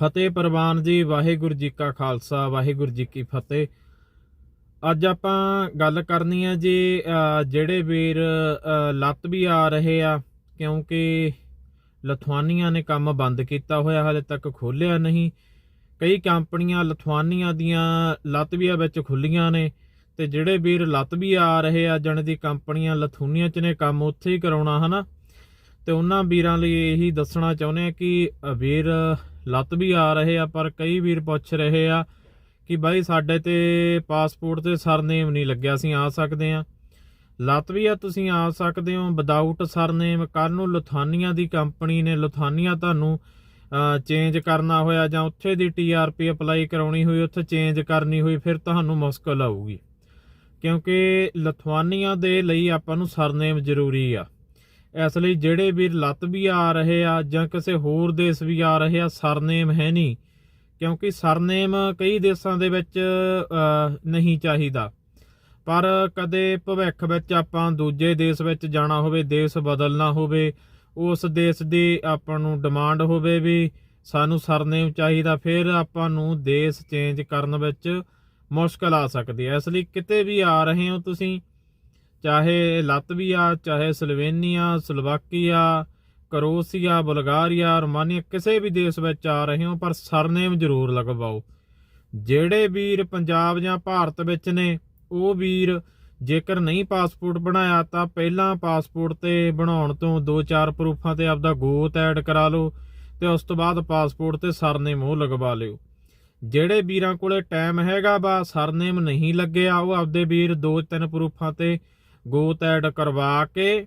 ਫਤਿਹ ਪ੍ਰਵਾਨ ਜੀ, ਵਾਹਿਗੁਰੂ ਜੀ ਕਾ ਖਾਲਸਾ, ਵਾਹਿਗੁਰੂ ਜੀ ਕੀ ਫਤਿਹ। ਅੱਜ ਆਪਾਂ ਗੱਲ ਕਰਨੀ ਹੈ ਜੀ ਜਿਹੜੇ ਵੀਰ ਲੱਤ ਵੀ ਆ ਰਹੇ ਆ, ਕਿਉਂਕਿ ਲਥਵਾਨੀਆਂ ਨੇ ਕੰਮ ਬੰਦ ਕੀਤਾ ਹੋਇਆ, ਹਾਲੇ ਤੱਕ ਖੋਲਿਆ ਨਹੀਂ। ਕਈ ਕੰਪਨੀਆਂ ਲਥਵਾਨੀਆਂ ਦੀਆਂ ਲਤਵੀਆ ਵਿੱਚ ਖੁੱਲੀਆਂ ਨੇ, ਤੇ ਜਿਹੜੇ ਵੀਰ ਲੱਤ ਵੀ ਆ ਰਹੇ ਆ, ਜਣ ਦੀ ਕੰਪਨੀਆਂ ਲਥੂਨੀਆਂ ਚ ਨੇ ਕੰਮ ਉੱਥੇ ਹੀ ਕਰਾਉਣਾ, ਹਨਾ? ਤੇ ਉਹਨਾਂ ਵੀਰਾਂ ਲਈ ਇਹੀ ਦੱਸਣਾ ਚਾਹੁੰਦੇ ਆ ਕਿ ਵੀਰ ਲੱਤ ਵੀ ਆ ਰਹੇ ਆ, ਪਰ ਕਈ ਵੀਰ ਪੁੱਛ ਰਹੇ ਆ ਕਿ ਬਾਈ ਸਾਡੇ ਤੇ ਪਾਸਪੋਰਟ ਤੇ ਸਰਨੇਮ ਨਹੀਂ ਲੱਗਿਆ, ਅਸੀਂ ਆ ਸਕਦੇ ਆ ਲਤਵੀਆ ਤੁਸੀਂ ਆ ਸਕਦੇ ਹੋ ਵਿਦਆਊਟ ਸਰਨੇਮ ਕੱਲ ਨੂੰ ਲੁਥਾਨੀਆ ਦੀ ਕੰਪਨੀ ਨੇ ਲੁਥਾਨੀਆ ਤੁਹਾਨੂੰ ਚੇਂਜ ਕਰਨਾ ਹੋਇਆ ਜਾਂ ਉੱਥੇ ਦੀ ਟੀਆਰਪੀ ਅਪਲਾਈ ਕਰਾਉਣੀ ਹੋਈ, ਉੱਥੇ ਚੇਂਜ ਕਰਨੀ ਹੋਈ, ਫਿਰ ਤੁਹਾਨੂੰ ਮੁਸ਼ਕਲ ਆਊਗੀ। ਕਿਉਂਕਿ ਲਥਵਾਨੀਆ ਦੇ ਲਈ ਆਪਾਂ ਨੂੰ ਸਰਨੇਮ ਜ਼ਰੂਰੀ ਆ। ਇਸ ਲਈ ਜਿਹੜੇ ਵੀਰ ਲੱਤ ਵੀ ਆ ਰਹੇ ਆ ਜਾਂ ਕਿਸੇ ਹੋਰ ਦੇਸ਼ ਵੀ ਆ ਰਹੇ ਆ, ਸਰਨੇਮ ਹੈ ਨਹੀਂ, ਕਿਉਂਕਿ ਸਰਨੇਮ ਕਈ ਦੇਸ਼ਾਂ ਦੇ ਵਿੱਚ ਨਹੀਂ ਚਾਹੀਦਾ। ਪਰ ਕਦੇ ਭਵਿੱਖ ਵਿੱਚ ਆਪਾਂ ਦੂਜੇ ਦੇਸ਼ ਵਿੱਚ ਜਾਣਾ ਹੋਵੇ, ਦੇਸ਼ ਬਦਲਣਾ ਹੋਵੇ, ਉਸ ਦੇਸ਼ ਦੀ ਆਪਾਂ ਨੂੰ ਡਿਮਾਂਡ ਹੋਵੇ ਵੀ ਸਾਨੂੰ ਸਰਨੇਮ ਚਾਹੀਦਾ, ਫਿਰ ਆਪਾਂ ਨੂੰ ਦੇਸ਼ ਚੇਂਜ ਕਰਨ ਵਿੱਚ ਮੁਸ਼ਕਲ ਆ ਸਕਦੀ ਹੈ। ਇਸ ਲਈ ਕਿਤੇ ਵੀ ਆ ਰਹੇ ਹੋ ਤੁਸੀਂ ਚਾਹੇ ਲਤਵੀਆ, ਚਾਹੇ Slovenia, Slovakia, Croatia, Bulgaria, Romania, ਕਿਸੇ ਵੀ ਦੇਸ਼ ਵਿੱਚ ਆ ਰਹੇ ਹੋ, ਪਰ ਸਰਨੇਮ ਜ਼ਰੂਰ ਲਗਵਾਓ। ਜਿਹੜੇ ਵੀਰ ਪੰਜਾਬ ਜਾਂ ਭਾਰਤ ਵਿੱਚ ਨੇ, ਉਹ ਵੀਰ ਜੇਕਰ ਨਹੀਂ ਪਾਸਪੋਰਟ ਬਣਾਇਆ, ਤਾਂ ਪਹਿਲਾਂ ਪਾਸਪੋਰਟ ਤੇ ਬਣਾਉਣ ਤੋਂ 2-4 ਪ੍ਰੂਫਾਂ ਤੇ ਆਪਦਾ ਗੋਤ ਐਡ ਕਰਾ ਲਓ ਤੇ ਉਸ ਤੋਂ ਬਾਅਦ ਪਾਸਪੋਰਟ ਤੇ ਸਰਨੇਮ ਉਹ ਲਗਵਾ ਲਿਓ। ਜਿਹੜੇ ਵੀਰਾਂ ਕੋਲੇ ਟਾਈਮ ਹੈਗਾ ਬਾ ਸਰਨੇਮ ਨਹੀਂ ਲੱਗਿਆ, ਉਹ ਆਪਦੇ ਵੀਰ 2-3 ਪ੍ਰੂਫਾਂ ਤੇ ਗੋਤ ਐਡ ਕਰਵਾ ਕੇ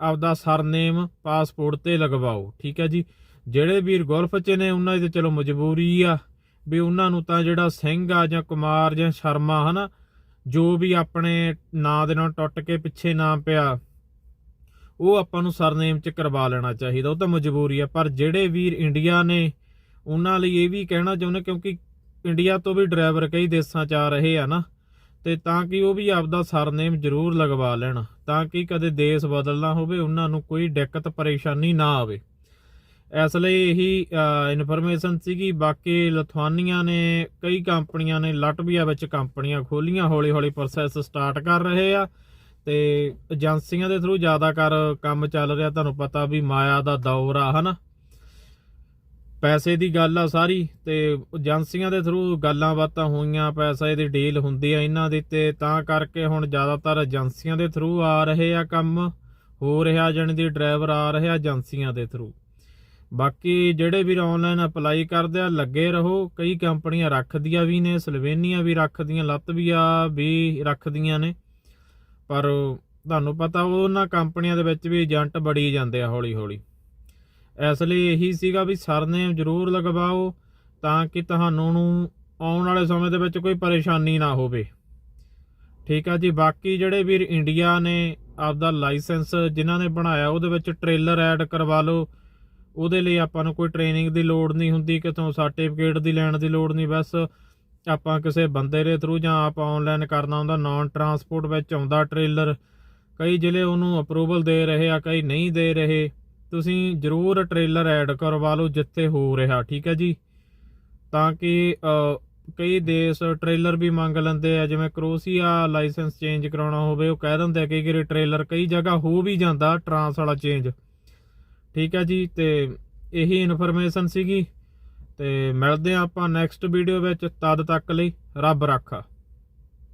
ਆਪਦਾ ਸਰਨੇਮ, ਪਾਸਪੋਰਟ ਤੇ ਲਗਵਾਓ। ਠੀਕ ਹੈ ਜੀ? ਜਿਹੜੇ ਵੀਰ ਗੋਲਫ 'ਚ ਨੇ, ਉਹਨਾਂ ਦੀ ਤਾਂ ਚਲੋ ਮਜਬੂਰੀ ਆ ਵੀ ਉਹਨਾਂ ਨੂੰ ਤਾਂ ਜਿਹੜਾ ਸਿੰਘ ਆ ਜਾਂ ਕੁਮਾਰ ਜਾਂ ਸ਼ਰਮਾ, ਹਨਾ, ਜੋ ਵੀ ਆਪਣੇ ਨਾਂ ਦੇ ਨਾਲ ਟੁੱਟ ਕੇ ਪਿੱਛੇ ਨਾਮ ਪਿਆ, ਉਹ ਆਪਾਂ ਨੂੰ ਸਰਨੇਮ 'ਚ ਕਰਵਾ ਲੈਣਾ ਚਾਹੀਦਾ। ਉਹ ਤਾਂ ਮਜਬੂਰੀ ਆ। ਪਰ ਜਿਹੜੇ ਵੀਰ ਇੰਡੀਆ ਨੇ, ਉਹਨਾਂ ਲਈ ਇਹ ਵੀ ਕਹਿਣਾ ਚਾਹੁੰਦੇ ਕਿਉਂਕਿ ਇੰਡੀਆ ਤੋਂ ਵੀ ਡਰਾਈਵਰ ਕਈ ਦੇਸ਼ਾਂ 'ਚ ਆ ਰਹੇ ਆ ਨਾ ਤੇ ਤਾਂ ਕਿ ਉਹ ਵੀ ਆਪਦਾ ਸਰਨੇਮ ਜ਼ਰੂਰ ਲਗਵਾ ਲੈਣ, ਤਾਂ ਕਿ ਕਦੇ ਦੇਸ਼ ਬਦਲਣਾ ਹੋਵੇ, ਉਹਨਾਂ ਨੂੰ ਕੋਈ ਦਿੱਕਤ ਪਰੇਸ਼ਾਨੀ ਨਾ ਆਵੇ। ਇਸ ਲਈ ਇਹੀ ਇਨਫੋਰਮੇਸ਼ਨ ਸੀਗੀ। ਬਾਕੀ ਲਥਵਾਨੀਆਂ ਨੇ, ਕਈ ਕੰਪਨੀਆਂ ਨੇ ਲਟਵੀਆ ਵਿੱਚ ਕੰਪਨੀਆਂ ਖੋਲੀਆਂ ਹੌਲੀ ਹੌਲੀ ਪ੍ਰੋਸੈਸ ਸਟਾਰਟ ਕਰ ਰਹੇ ਆ। ਤੇ ਏਜੰਸੀਆਂ ਦੇ ਥਰੂ ਜ਼ਿਆਦਾ ਕਰ ਕੰਮ ਚੱਲ ਰਿਹਾ, ਤੁਹਾਨੂੰ ਪਤਾ ਵੀ ਮਾਇਆ ਦਾ ਦੌਰ ਆ, ਹਨਾ? ਪੈਸੇ ਦੀ ਗੱਲ ਆ ਸਾਰੀ ਤੇ ਏਜੰਸੀਆਂ ਦੇ ਥਰੂ ਗੱਲਾਂ ਬਾਤਾਂ ਹੋਈਆਂ, ਪੈਸੇ ਦੀ ਡੀਲ ਹੁੰਦੀ ਆ ਇਹਨਾਂ ਦੀ ਤੇ, ਤਾਂ ਕਰਕੇ ਹੁਣ ਜ਼ਿਆਦਾਤਰ ਏਜੰਸੀਆਂ ਦੇ ਥਰੂ ਆ ਰਹੇ ਆ ਕੰਮ, ਹੋ ਰਿਹਾ ਜਣ ਦੀ ਡਰਾਈਵਰ ਆ ਰਿਹਾ ਏਜੰਸੀਆਂ ਦੇ ਥਰੂ ਬਾਕੀ ਜਿਹੜੇ ਵੀ ਆਨਲਾਈਨ ਅਪਲਾਈ ਕਰਦੇ ਆ, ਲੱਗੇ ਰਹੋ, ਕਈ ਕੰਪਨੀਆਂ ਰੱਖਦੀਆਂ ਵੀ ਨੇ, ਸਲੋਵੇਨੀਆ ਵੀ ਰੱਖਦੀਆਂ ਲਤਵੀਆ ਵੀ ਰੱਖਦੀਆਂ ਨੇ। ਪਰ ਤੁਹਾਨੂੰ ਪਤਾ ਉਹਨਾਂ ਕੰਪਨੀਆਂ ਦੇ ਵਿੱਚ ਵੀ ਏਜੰਟ ਬੜੀ ਜਾਂਦੇ ਆ ਹੌਲੀ ਹੌਲੀ ਇਸ ਲਈ ਇਹੀ ਸੀਗਾ ਵੀ ਸਰਨੇਮ ਜ਼ਰੂਰ ਲਗਵਾਓ ਤਾਂ ਕਿ ਤੁਹਾਨੂੰ ਨੂੰ ਆਉਣ ਵਾਲੇ ਸਮੇਂ ਦੇ ਵਿੱਚ ਕੋਈ ਪਰੇਸ਼ਾਨੀ ਨਾ ਹੋਵੇ। ਠੀਕ ਆ ਜੀ, ਬਾਕੀ ਜਿਹੜੇ ਵੀਰ ਇੰਡੀਆ ਨੇ ਆਪਦਾ ਲਾਇਸੈਂਸ ਜਿਨ੍ਹਾਂ ਨੇ ਬਣਾਇਆ, ਉਹਦੇ ਵਿੱਚ ਟ੍ਰੇਲਰ ਐਡ ਕਰਵਾ ਲਓ। ਉਹਦੇ ਲਈ ਆਪਾਂ ਨੂੰ ਕੋਈ ਟ੍ਰੇਨਿੰਗ ਦੀ ਲੋੜ ਨਹੀਂ ਹੁੰਦੀ, ਕਿਤੋਂ ਸਰਟੀਫਿਕੇਟ ਦੀ ਲੈਣ ਦੀ ਲੋੜ ਨਹੀਂ, ਬਸ ਆਪਾਂ ਕਿਸੇ ਬੰਦੇ ਦੇ ਥਰੂ ਜਾਂ ਆਪ ਆਨਲਾਈਨ ਕਰਨਾ ਹੁੰਦਾ ਨਾਨ ਟਰਾਂਸਪੋਰਟ ਵਿੱਚ ਆਉਂਦਾ ਟ੍ਰੇਲਰ। ਕਈ ਜ਼ਿਲ੍ਹੇ ਉਹਨੂੰ ਅਪਰੂਵਲ ਦੇ ਰਹੇ ਆ, ਕਈ ਨਹੀਂ ਦੇ ਰਹੇ। ਤੁਸੀਂ ਜ਼ਰੂਰ ਟ੍ਰੇਲਰ ਐਡ ਕਰਵਾ ਲਓ ਜਿੱਥੇ ਹੋ ਰਿਹਾ, ਠੀਕ ਹੈ ਜੀ? ਤਾਂ ਕਿ ਕਈ ਦੇਸ਼ ਟ੍ਰੇਲਰ ਵੀ ਮੰਗ ਲੈਂਦੇ ਆ, ਜਿਵੇਂ ਕਰੋਸੀਆ ਲਾਇਸੈਂਸ ਚੇਂਜ ਕਰਾਉਣਾ ਹੋਵੇ, ਉਹ ਕਹਿ ਦਿੰਦੇ ਆ ਕਿ ਕਿ ਟ੍ਰੇਲਰ ਕਈ ਜਗ੍ਹਾ ਹੋ ਵੀ ਜਾਂਦਾ ਟਰਾਂਸ ਵਾਲਾ ਚੇਂਜ ਠੀਕ ਹੈ ਜੀ, ਤੇ ਇਹੀ ਇਨਫੋਰਮੇਸ਼ਨ ਸੀਗੀ। ਤੇ ਮਿਲਦੇ ਆ ਆਪਾਂ ਨੈਕਸਟ ਵੀਡੀਓ ਵਿੱਚ, ਤਦ ਤੱਕ ਲਈ ਰੱਬ ਰਾਖਾ।